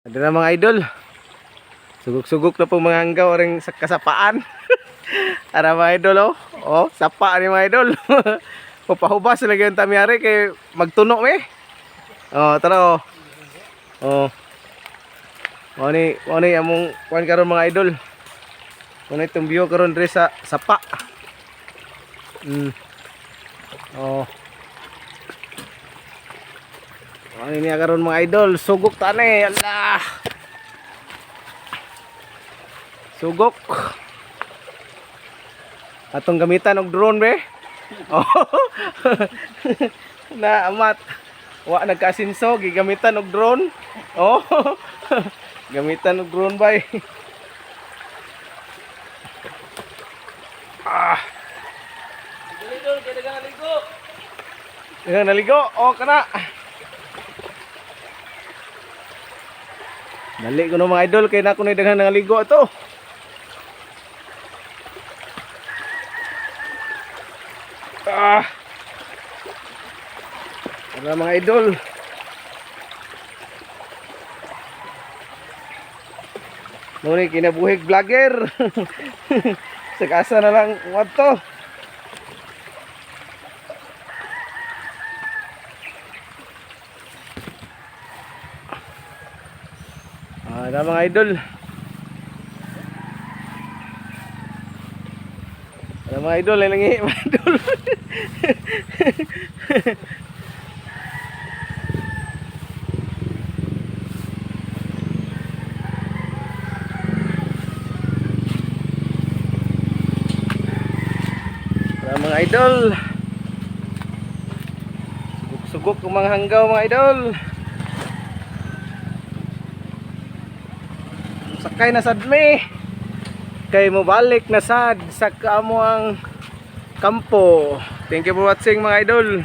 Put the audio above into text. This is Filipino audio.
Ada na mga idol. Sugok-sugok na po mga hanggaw ring sa kasapaan. Ara mga idol oh. Oh, sapa ni mga idol. Papahubas lagi ang tamiyari kay magtuno me. Oh, tara oh. Oh. Oh ni, oh ni among kuan karon mga idol. Kuno itong view karon diri sa sapa. Mm. Oh. Ano niya karon mga idol, sugok tani, Allah. Sugok. Atong gamitan og drone be. Oh. na amat. Wa nagkasinso gigamitan og drone. Oh. gamitan og drone bay. ah. Idol, kaya dagang naligo. Daghang naligo. Oh, kana. Dali ko mga idol kay na ko ni daghang naligo to. Ah. Para mga idol. Nuni kinabuhig vlogger. Sagasa na lang what Ah, na mga idol. Ano mga idol, ay langi mga idol. Mga idol. Sugok-sugok mga hanggaw mga idol. Sakay na sad mi kay mo balik na sad sa kamo ang kampo. Thank you for watching mga idol